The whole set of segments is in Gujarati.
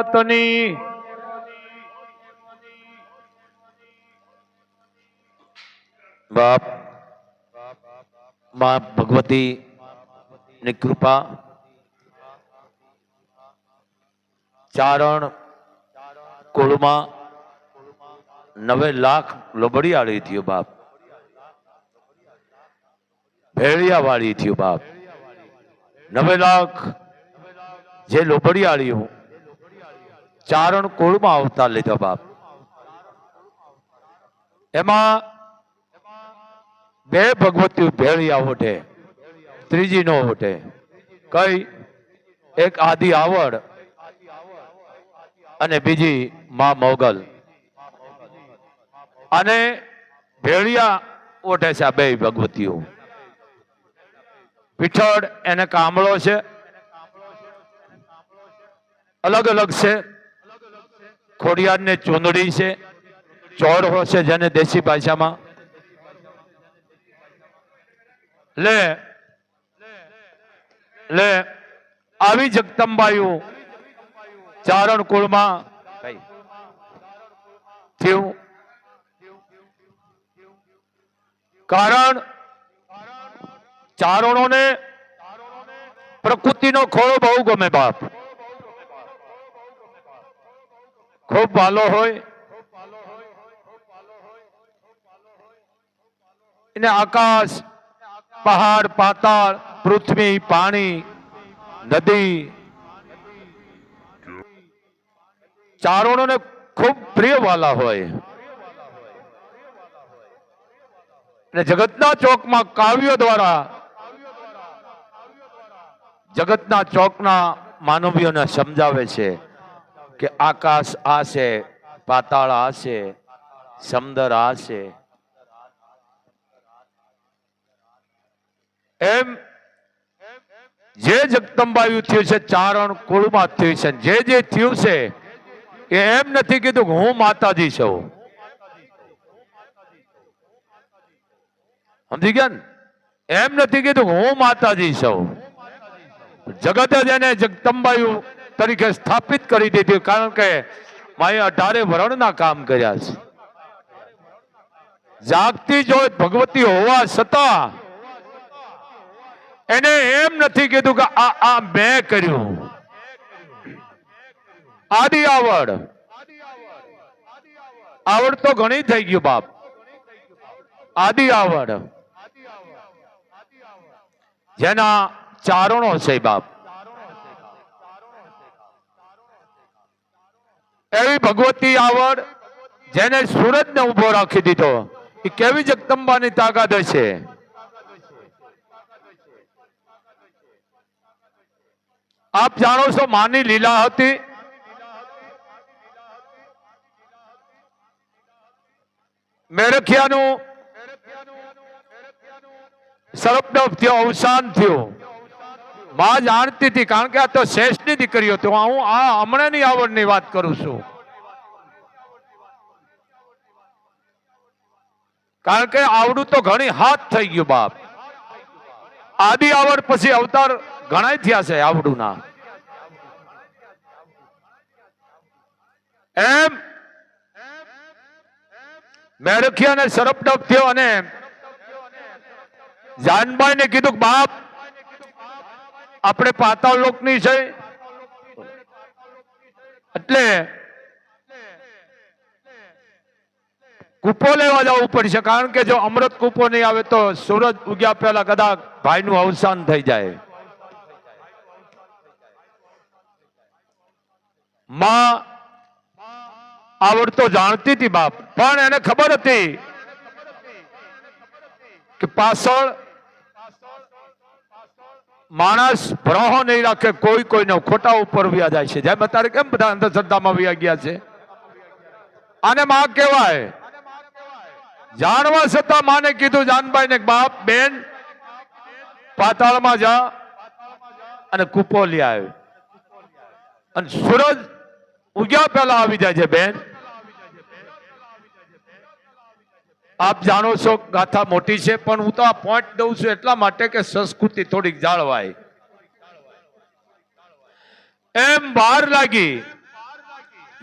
માતની બાપ, માં ભગવતી ની કૃપા, ચારણ કુળમાં નવે લાખ લોબડિયાળી થયું બાપ. ભેળિયા વાળી થયું બાપ. નવે લાખ જે લોબડિયાળીઓ ચારણ કુળમાં અવતાર લીધો બાપ. એમાં બે ભગવતી ભેળિયા હોટે ત્રીજી નો હોટે કઈ? એક આદિ આવડ અને બીજી માં મોગલ. અને ભેળિયા ઓઢે છે આ બે ભગવતીઓ. પીઠળ એને કામળો છે. અલગ અલગ છે. ખોડિયાર ને ચૂંદડી છે. ચોર છે જેને દેશી ભાષામાં. લે લે, આવી જગદંબાયું ચારણ કુળમાં થયું. કારણ ચારણોને પ્રકૃતિનો ખોળો બહુ ગમે બાપ. ખૂબ વાલો હોય. એને આકાશ, પહાડ, પાતાળ, પૃથ્વી, પાણી, નદી, ચારણોને ખૂબ પ્રિય વાલા હોય. અને જગતના ચોકમાં કાવ્યો દ્વારા, જગતના ચોકના માનવીઓને સમજાવે છે. કે આકાશ આ છે પાતાળ આ છે સમંદર આ છે એમ જે જગદંબાયું થયું છે, ચારણ કુળમાં થયું છે. જે જે થયું છે, એ એમ નથી કીધું કે હું માતાજી છું. સમજી ગયા એમ નથી કીધું હું માતાજી છું. જગત જ એને જગદંબાયું તરીકે સ્થાપિત કરી દીધી. કારણ કે માએ અઢારે વરણના કામ કર્યા છે. જાગતી જોત ભગવતી હોવા છતાં એને એમ નથી કીધું કે આ આ મેં કર્યું. આદિ આવડ. આવડ તો ઘણી થઈ ગયું બાપ. આદિ આવડ. જેના ચારણો છે બાપ. એવી ભગવતી આવડ જેને સુરત ને ઊભો રાખી દીધો. એ કેવી જગદંબાની તાકાત હશે? આપ જાણો છો માની લીલા હતી? મેરખિયાનું સરપડપ થયો અવસાન થયું. માં જાણતી હતી કારણ કે આ તો શેષની દીકરીઓ હતો હું આ હમણાંની આવડની વાત કરું છું. કારણ કે આવડું તો ઘણી હાથ થઈ ગયું બાપ. આદિ આવડ પછી અવતાર ઘણા થયા છે આવડુના. એમ? મેરખી અને સરપડપ થયો અને જાનબાઈ ને કીધું બાપ આપણે પાતાળ લોકની છે. એટલે કૂપો લેવા જવું પડશે, કારણ કે જો અમૃત કૂપો નહીં આવે તો સૂરજ ઉગ્યા પહેલા કદાચ ભાઈનું અવસાન થઈ જાય. માં આવડતો જાણતી હતી બાપ, પણ એને ખબર હતી કે પાછળ માણસ ભરોહો નહીં રાખે, કોઈ કોઈનો ખોટા ઉપર વ્યા જાય છે. જેમ અત્યારે કેમ બધા અંધશ્રદ્ધામાં વ્યા ગયા છે? આને માં કહેવાય. જાણવા છતાં માને કીધું જાનભાઈ ને બાપ, બેન, પાતાળમાં જા અને કૂપો લઈ આવ્યો અને સૂરજ ઉગ્યા પહેલા આવી જાય છે, બેન આપ જાણો છો ગાથા મોટી છે, પણ હું તો આ પોઈન્ટ દઉં છું એટલા માટે કે સંસ્કૃતિ થોડીક જાળવાય. એમ વાર લાગી.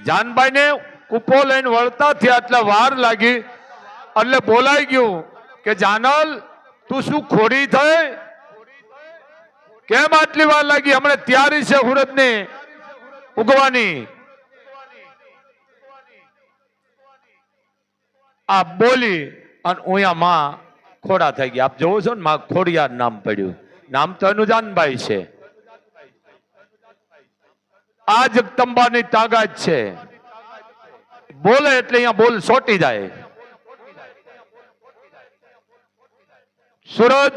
જાનભાઈ ને કૂપો લઈને વળતા થયા એટલે વાર લાગી. એટલે બોલાઈ ગયું કે, જાનલ, તું શું ખોડી થઈ? કેમ આટલી વાર લાગી? હમણાં તૈયારી છે હુરત ઉગવાની. આ બોલી અને ઓયા માં ખોડા થઈ ગયા. આપ જોવો છો ને, માં ખોડિયાર નામ પડ્યું. નામ તો એનું જાનભાઈ છે. આ જગતંબાની તાકાત છે. બોલે એટલે અહીંયા બોલ સોટી જાય. સૂરજ,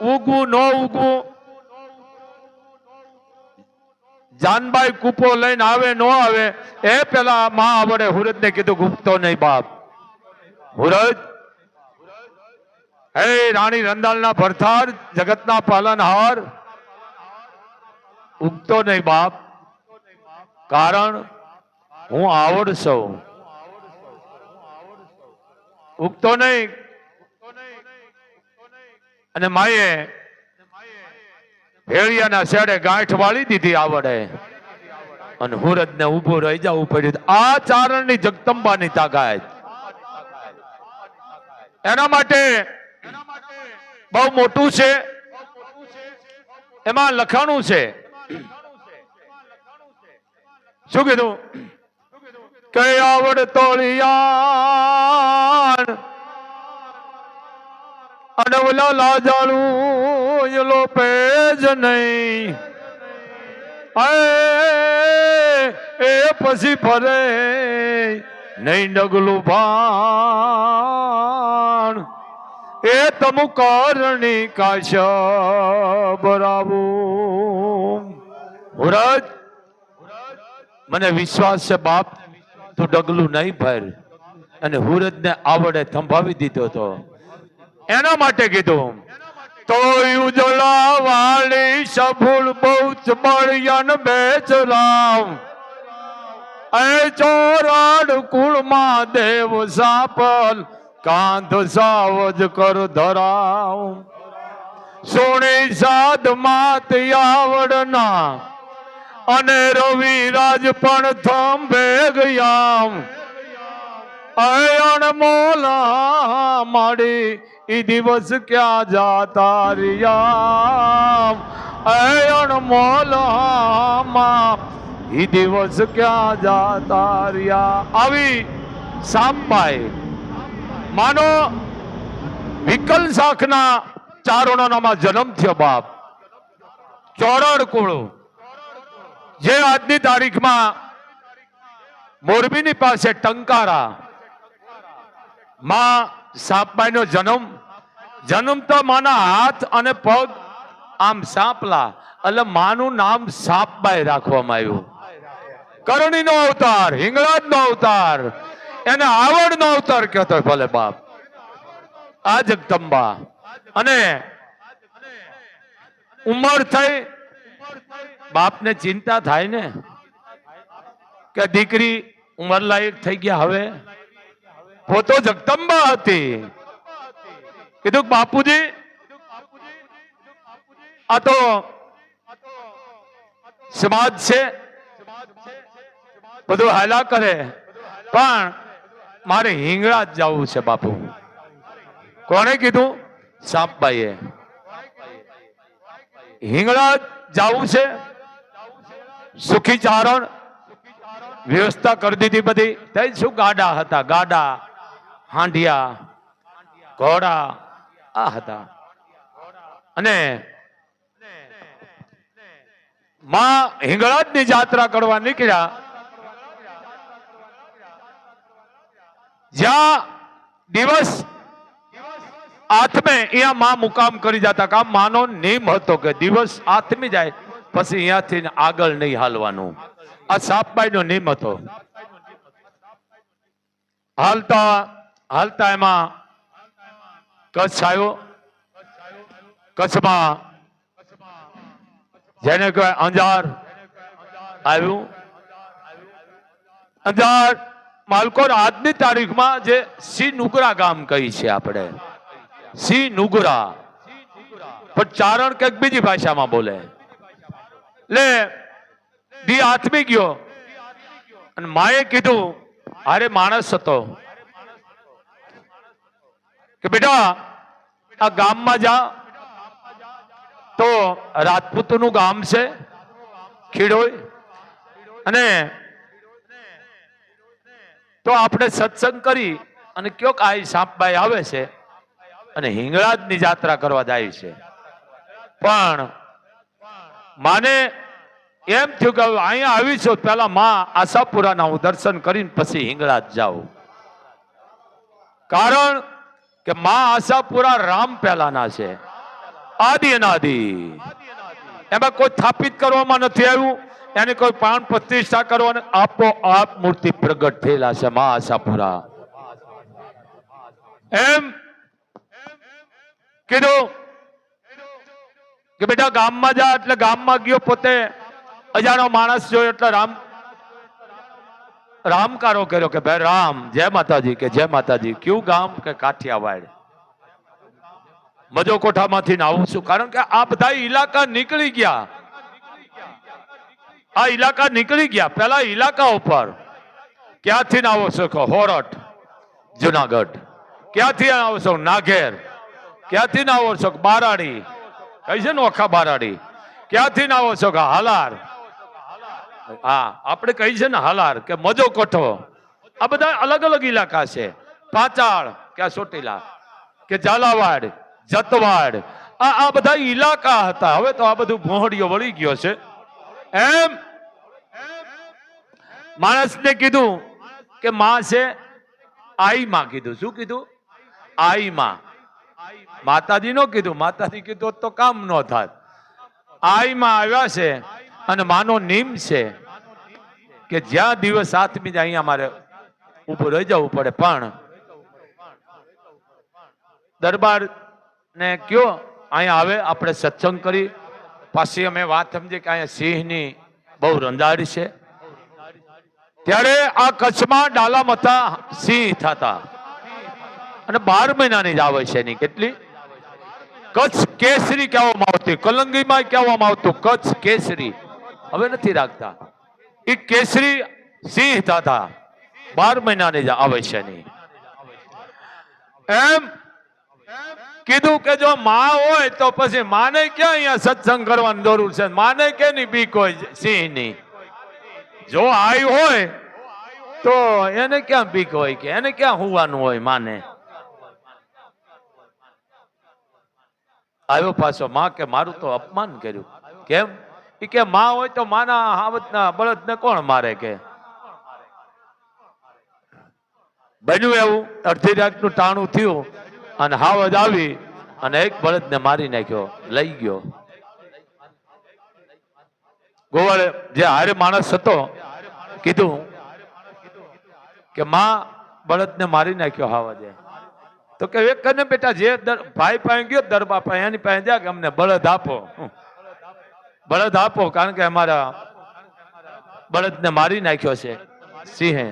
ઉગવું, ન ઉગવું. જાનબાઈ કૂપો લઈને આવે, ન આવે, એ પેલા મા આવડે હુરજ ને કીધું, ગુપ્તો નહીં બાપ. હુરજ હે રાણી રંદાલના ભરથાર, જગતના પાલનહાર. ઉગતો નહીં બાપ. કારણ હું આવડશો ઉગતો નહીં. અને માએ ભેળિયાના શેડે ગાંઠ વાળી દીધી આવડે. અને હુરજ ને ઉભું રહી જવું પડ્યું. આ ચારણની જગદંબાની તાકાત. એના માટે બહુ મોટું છે. એમાં લખાણું છે. શું કીધું? કે આવડ અડવલા લાજાળું એલો પેજ નહીં. એ પછી ફરે નહીં ડગલું ભાણ એ તમુ કરણી કાશ બરાવું હુરજ, મને વિશ્વાસ છે બાપ, તું ડગલું નહીં ભર. અને હુરજ ને આવડે થંભાવી દીધો તો. એના માટે કીધું તો ઉજળા વાળી સફૂળ બહુ બળિયન બેચરામ એ ચોરાડ કુળમાં દેવ સાપલ કાંધ સાવજ કર ધરાવ. સોણી સાદ માત આવડના અને રવિ રાજ પણ થંભે અયણ મોલા માડી ઈ દિવસ ક્યાં જાતા રિયા અયણ મોલા ઈ દિવસ ક્યાં જાતા રિયા આવી સાંભાઈ માનો, વિકલ શાખના ચારણોનામાં જન્મ થયો બાપ. ચોરણ કુળું. જે આજની તારીખમાં મોરબીની પાસે ટંકારા. માં સાપબાઈ નો જન્મ. જન્મ તો માના હાથ અને પગ આમ સાપલા. એટલે માનું નામ સાપબાઈ રાખવામાં આવ્યું. કરણી નો અવતાર હિંગળાજ નો અવતાર. એને આવડ નો અવતાર કહેતો ભલે બાપ. આ જગદંબા અને ઉંમર થઈ, બાપને ચિંતા થાય ને કે દીકરી ઉંમર લાયક થઈ ગયા હવે. પોતો જગદંબા હતી. કીધું બાપુજી, આ તો સમાજ છે. બધું હાલા કરે. પણ મારે હિંગળા જ જવું છે, બાપુ. કોણે કીધું? સાપભાઈએ હિંગળા જવું છે. સુખી ચારણ વ્યવસ્થા કરી દીધી બધી. તે શું ગાડા હતા? ગાડા હાંડિયા ઘોડા, આ હતા. અને માં હિંગળાજની જાત્રા કરવા નીકળ્યા. જ્યાં દિવસ આથમે અહીંયા માં મુકામ કરી જતા કામ માનો નિયમ હતો કે દિવસ આથમી જાય, પછી અહીંયાથી આગળ નહીં હાલવાનું. આ સાપબાઈ નો નિયમ હતો. હાલતા હાલતા એમાં કચ્છ આવ્યો. કચ્છમાં જેને કહેવાય અંજાર આવ્યું. અંજાર માલકોર આજની તારીખમાં જે સી નુગરા ગામ કહી છે આપણે. સી નુગરા. પણ ચારણ કંઈક બીજી ભાષામાં બોલે. લે, દી આથમી ગયો. અને માએ કીધું અરે માણસ હતો. કે બેટા, આ ગામમાં જા. તો રાજપૂતનું ગામ છે, ખીડોય. અને તો આપણે સત્સંગ કરી અને કયો આ સાંપબાઈ આવે છે અને હિંગળાજની જાત્રા કરવા જાય છે. પણ માને એમ થયું કે અહીંયા આવી છું પેલા માં આશાપુરાના હું દર્શન કરીને પછી હિંગળાજ જાઉં. કારણ કે માં આશાપુરા રામ પહેલાના છે. આદિ અનાદિ. એમાં કોઈ સ્થાપિત કરવામાં નથી આવ્યું. એની કોઈ પ્રાણ પ્રતિષ્ઠા કરવાની આપો આપ મૂર્તિ પ્રગટ થયેલા છે મા આશાપુરા એમ કીધું કે બેટા ગામમાં જા એટલે ગામમાં ગયો પોતે અજાણો માણસ જોયો એટલે રામ રામકારો કર્યો કે ભાઈ રામ, જય માતાજી કે જય માતાજી. કયું ગામ કે કાઠિયાવાડ? મજો કોઠામાંથી ને આવું છું. કારણ કે આ બધા ઇલાકા નીકળી ગયા. આ ઇલાકા નીકળી ગયા. પેલા ઇલાકા ઉપર. ક્યાંથી આવો શકો હોરટ જુનાગઢ. ક્યાંથી આવો છો નાઘેર ક્યાંથી ના આવો છો બારાડી. કઈ છે ને ઓખા બારાડી? ક્યાંથી ના આવો છો હાલાર. હા, આપણે કહી છે ને હાલાર કે મજો કોઠો? આ બધા અલગ અલગ ઇલાકા છે. પાચાળ કે આ ચોટીલા કે ઝાલાવાડ, જતવાડ. આ આ બધા ઇલાકા હતા. હવે તો આ બધું ભોહડીઓ વળી ગયો છે. એમ? માણસને કીધું કે માં છે આઈ માં કીધું. શું કીધું? આઈ માં માતાજી નો કીધું. માતાજી કીધું, તો કામ ન થાત. આઈ માં આવ્યા છે અને માનો નિમ છે કે જ્યાં દિવસ આથમી અહીંયા મારે ઊભું રહી જવું પડે. પણ દરબાર ને કયો, અહીંયા આવે, આપણે સત્સંગ કરી પાછી અમે વાત સમજી કે અહીંયા સિંહની બહુ રંધાડ છે. ત્યારે આ કચ્છમાં ડાલા હતા સિંહ થતા. અને બાર મહિનાની જ આવે છે એની કેટલી? કચ્છ કેસરી કહેવામાં આવતી. કલંગીમાં કહેવામાં આવતું કચ્છ કેસરી. હવે નથી રાખતા. એ કેસરી સિંહ થતા. બાર મહિનાની જ આવે છે એની. એમ કીધું કે જો માં હોય તો પછી માને ક્યાં અહીંયા સત્સંગ કરવાની જરૂર છે? માને કે ની બીક હોય સિંહની? જો આઈ હોય તો એને ક્યાં બીક હોય કે? એને ક્યાં હોવાનું હોય માને? આવ્યો પાછો માં કે મારું તો અપમાન કર્યું. કેમ? એ કે માં હોય તો માના હાવતના બળદને કોણ મારે કે? બન્યું એવું? અડધી રાતનું ટાણું થયું. અને હાવજ આવી અને એક બળદને મારી નાખ્યો, લઈ ગયો. ગોવાળે જે હારે માણસ હતો, કીધું કે માં બળદને મારી નાખ્યો હાવજે. તો કે એક કરીને બેટા, જે ભાઈ પાસે ગયો દરબા પાસે, એની પાસે જા કે અમને બળદ આપો. બળદ આપો, કારણ કે અમારા બળદને મારી નાખ્યો છે સિંહે.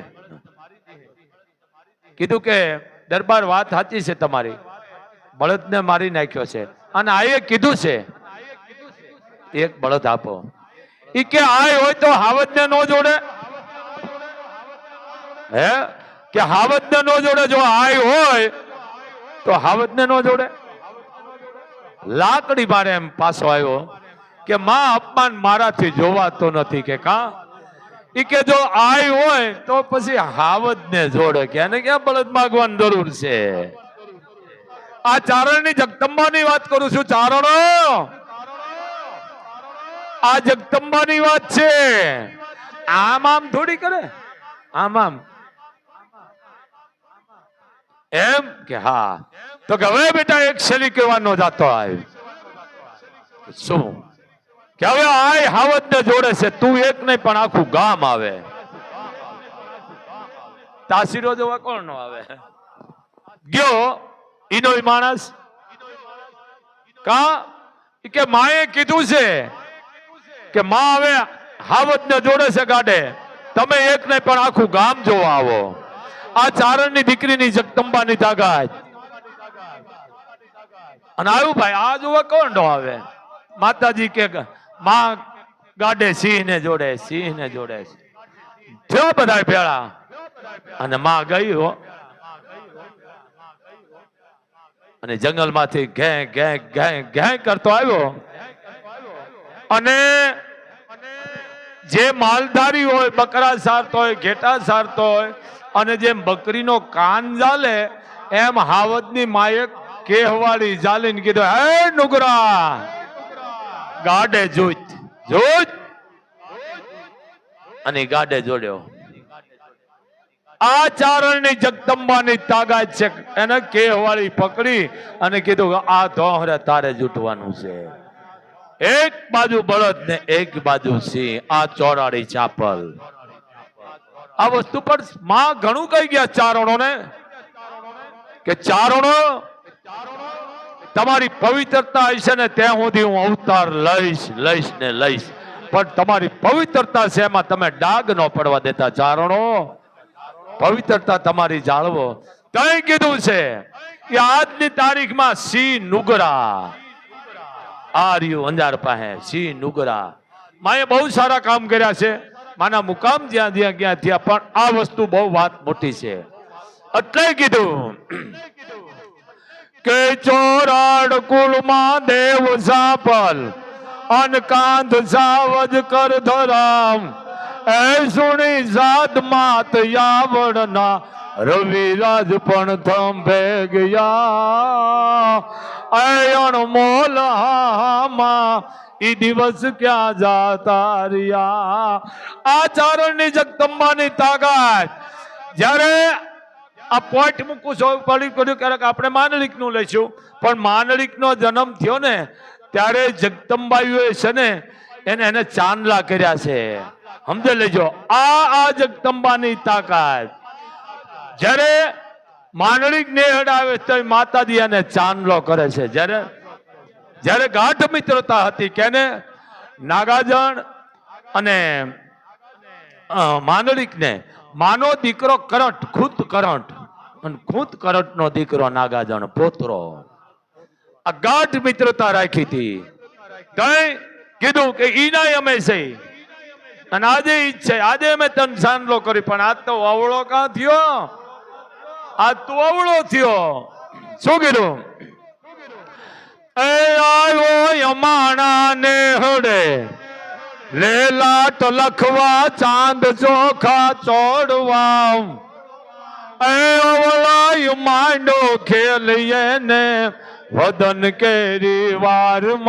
કીધું કે દરબાર વાત સાચી છે તમારી. બળદને મારી નાખ્યો છે. અને આ એ કીધું છે. એક બળદ આપો. ઈ કે આય હોય તો હાવતને નો જોડે. હે? કે હાવતને નો જોડે જો આય હોય તો હાવતને નો જોડે. લાકડી મારે એમ પાછો આવ્યો કે, માં, અપમાન મારાથી જોવાતો નથી કે કા? ઈ કે જો આય હોય તો પછી હાવજ ને જોડે કે એને ક્યાં બળદ માગવાની જરૂર છે? આ ચારણની જગદંબાની વાત કરું છું, ચારણો! આ જગદંબાની વાત છે. આમ આમ થોડી કરે? આમ આમ. એમ કે હા. તો કે હવે બેટા એક શેલી કહેવાનો જાતો આવ્યો. શું? કે હવે આય હાવત ને જોડે છે, તું એક નહીં, પણ આખું ગામ આવે. તાસીરો જોવા કોણ નો આવે? ગયો? ઈનો માણસ? કા? કે માએ કીધું છે કે માં હવે હાવત ને જોડે છે ગાડે. તમે એક નહીં, પણ આખું ગામ જોવા આવો. આ ચારણની દીકરીની જગદંબાની તાકાત. અને આવ્યું ભાઈ આ જોવા કોણ નો આવે? માતાજી કે માં ગાડે સિંહ ને જોડે સિંહ ને જોડે. થયો બધા ભેળા? અને માં ગઈ હો. અને જંગલમાંથી ઘે ઘે ઘે ઘે કરતો આવ્યો. અને જે માલધારી હોય, બકરા સારતો હોય, ઘેટા સારતો હોય, અને જેમ બકરીનો કાન ઝાલે એમ હાવજની માએ કેહવાળી જાલીને કીધું, હે નુગરા ગાડે જોઈત. જોઈત? અને ગાડે જોડ્યો. આ ચારણની જગદંબાની તાકાત છે. એને કેહવાળી પકડી અને કીધું કે આ ધોહરે તારે જૂટવાનું છે. એક બાજુ બળદ ને એક બાજુ સિંહ આ ચોરાડી ચાપલ. આ વસ્તુ પરમાં ઘણું કહી ગયા ચારણો ને કે ચારણો તમારી પવિત્રતા હશે ને ત્યાં સુધી હું અવતાર લઈશ લઈશ ને લઈશ. પણ તમારી પવિત્રતા છે એમાં તમે ડાગ ન પડવા દેતા ચારણો પવિત્રતા તમારી જાળવો. કઈ કીધું છે કે આજની તારીખમાં સિંહ નુગરા. આર્યુ અંજાર પાસે, સિંહ નુગરા. માએ બહુ સારા કામ કર્યા છે. માના મુકામ જ્યાં જ્યાં ક્યાં થયા, પણ આ વસ્તુ બહુ વાત મોટી છે. એટલે કીધું કે ચોરાડ કુળમાં દેવ સાપલ અનકાંત સાવજ કર ધરામ. એ સુણી જાત માત યાવડના રવિરાજ પણ થંભે ગયા. અયણ મોલ હામાં, ઈ દિવસ ક્યાં જાતા રહ્યા? આ ચારણની જગદંબાની તાકાત, જ્યારે આ પોઈન્ટ મૂકું છું. પડી કર્યું ક્યારેક આપણે માનલિકનું લઈશું. પણ માનલિકનો જન્મ થયો ને, ત્યારે જગદંબાઈઓએ છે ને, એને એને ચાંદલા કર્યા છે. સમજે લેજો. આ આ જગદંબાની તાકાત. જ્યારે માનલિક ને હડાવે તો માતાજી એને ચાંદલો કરે છે. જ્યારે જ્યારે ગાઢ મિત્રતા હતી કેને, નાગાજણ અને માનલિકને, માનો દીકરો કરંટ, ખુદ કરંટ. અને ખુદ કરટનો દીકરો નાગાજણ પોતરો. આ ગાઢ મિત્રતા રાખી હતી. કઈ કીધું કે ઈનાય અમે છે. અને આજે ઈચ્છે આજે અમે તન સાંડલો કરી, પણ આજ તો અવળો કાં થયો? આજ તું અવળો થયો. શું કીધું? એ આવ્યો યમાણા ને હડે લેલાટ લખવા, ચાંદ ચોખા ચોડવા. એ ઓવલાય માંડો ખેલીએ ને વદન કેરી વારમાં.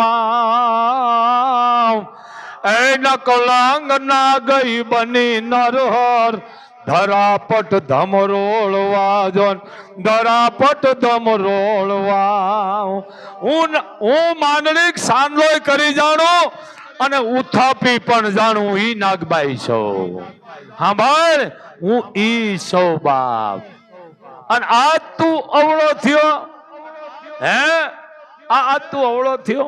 એ ના ગઈ બની નરહર, ધરાપટ ધમરોળવા જોન ધરાપટ ધમરોળવા હું હું માંડલિક સાંડલોય કરી જાણું અને ઉથાપી પણ જાણું ઈ નાગબાઈ છો. હા ભાઈ હું ઈ સૌ બાપ અને આ તું અવળો થયો? હે? આ તું અવળો થયો?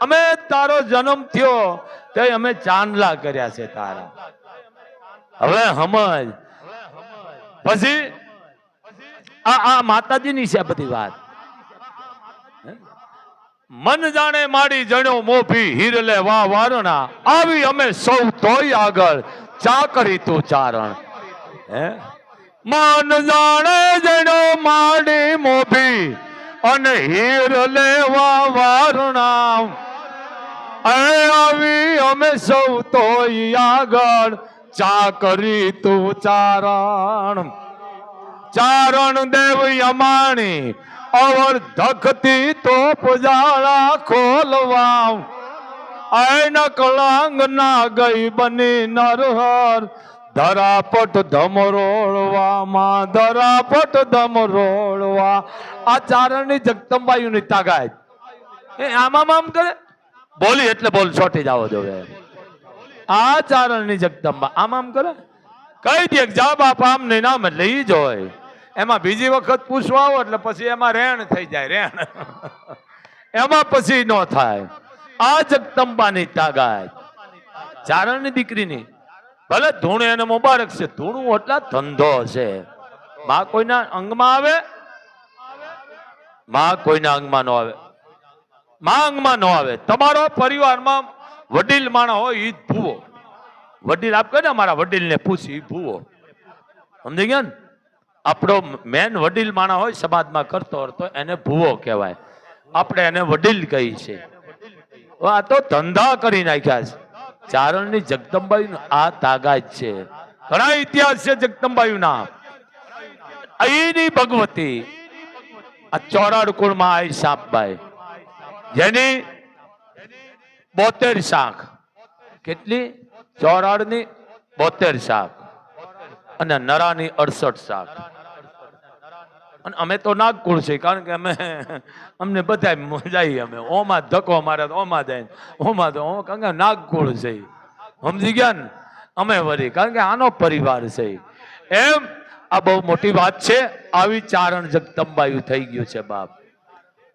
અમે તારો જન્મ થયો, તે અમે ચાંદલા કર્યા છે તારા. હવે સમજ પછી? આ આ માતાજીની છે બધી વાત. મન જાણે માડી જણ્યો મોભી હીરલે વા વારણા. આવી અમે સૌ તોય આગળ. ચાકરી તું ચારણ. હે? માન જાણે જણો માડી મોભી અને હીર લેવા વારણા. આવી અમે સૌ તોય આગળ ચાકરી તું ચારણ. ચારણ દેવ યમાણી, અવર ધખતી તો પુજાળા ખોલવા. આયન કળાંગ ના ગઈ બની નરહર ધરાપટ ધમરોળવા માં ધરાપટ ધમરોળવા આ ચારણની જગદંબાયુની તાકાત. એ આમાં આમ કરે? બોલી એટલે બોલ છોટી જાવો જોવે આ ચારણની જગદંબા આમ આમ કરે? કઈ દે જા બાપ આમ નહીં નામ એટલે ઈ જ હોય એમાં બીજી વખત પૂછવા આવો એટલે પછી એમાં રેણ થઈ જાય રેણ. એમાં પછી ન થાય. આ જગદંબાની તાકાત. ચારણની દીકરીની. ભલે ધૂણ એને મુબારક છે, ધૂણું એટલા ધંધો છે. માં કોઈના અંગમાં આવે? માં કોઈના અંગમાં ન આવે. માં અંગમાં ન આવે. તમારો પરિવારમાં વડીલ માણા હોય, ઈ જ ભૂવો. વડીલ આપ કહે ને મારા વડીલને પૂછી ભૂવો? સમજી ગયા ને? આપણો મેન વડીલ માણા હોય, સમાજમાં કરતો તો એને ભૂવો કહેવાય. આપણે એને વડીલ કહી છે આ તો ધંધા કરી નાખ્યા છે. ચારણની જગદંબાઈ આ તાગાજ છે. ઘણા ઇતિહાસ છે જગદંબાઈના અહીંની ભગવતી, આ ચોરાડ કુળમાં આવી સાપબાઈ. જેની બોતેર શાખ. કેટલી? ચોરાડની બોતેર શાખ. અને નરાની અડસઠ શાખ. અને અમે તો નાગકુળ છે કારણ કે અમે અમને બધા જઈએ અમે. ઓમાં ધક્કો મારે તો ઓમાં જાય, ઓમાં તો કારણ કે નાગકુળ છે. સમજી ગયા ને? અમે વરી કારણ કે આનો પરિવાર છે. એમ, આ બહુ મોટી વાત છે, આવી ચારણ જગતંબાયું થઈ ગયું છે બાપ.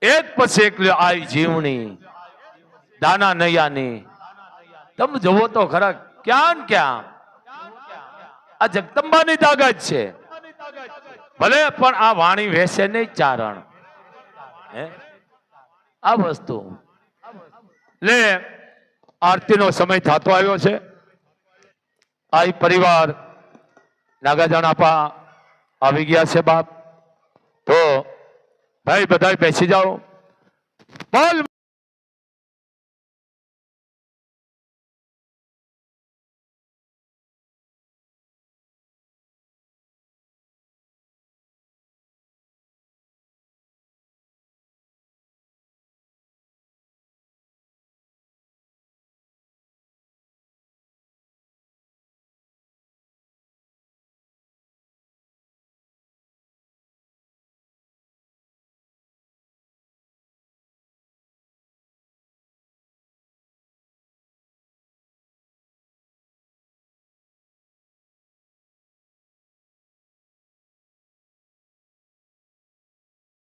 એક પછી એક આ જીવણી, દાના નૈયાની. તમે જોવો તો ખરા, ક્યાં ક્યાં? આ જગદંબાની તાકાત છે. ભલે પણ આ વાણી વેસે નહીં ચારણ. આ વસ્તુ. લે, આરતીનો સમય થતો આવ્યો છે. આ પરિવાર, નાગાજણ આપા આવી ગયા છે બાપ. તો ભાઈ બધા બેસી જાઓ. બોલ